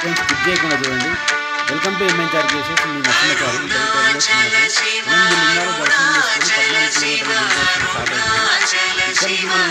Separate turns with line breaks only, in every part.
Friends skip చేయకుండా చూడండి. Welcome to MNR places మీ నచ్చిన కాలం ఇక్కడికి మనం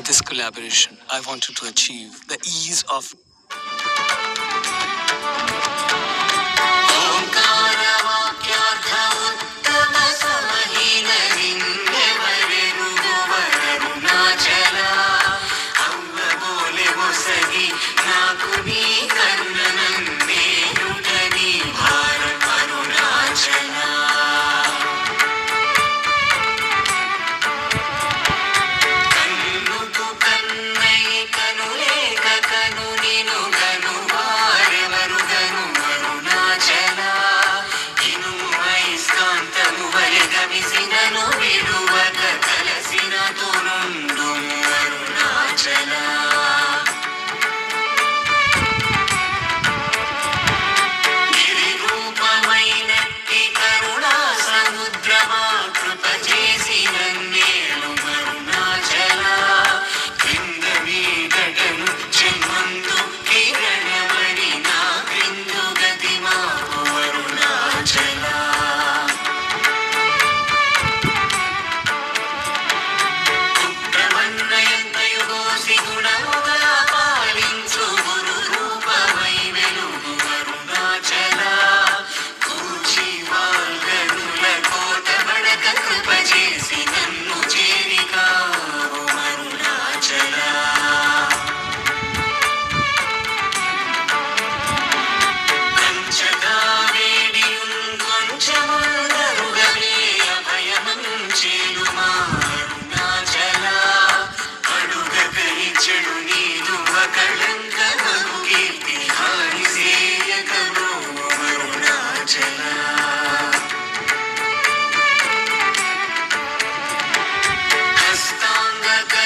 For this collaboration, I wanted to achieve the ease of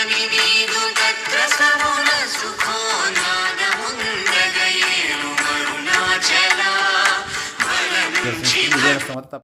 Thank
you.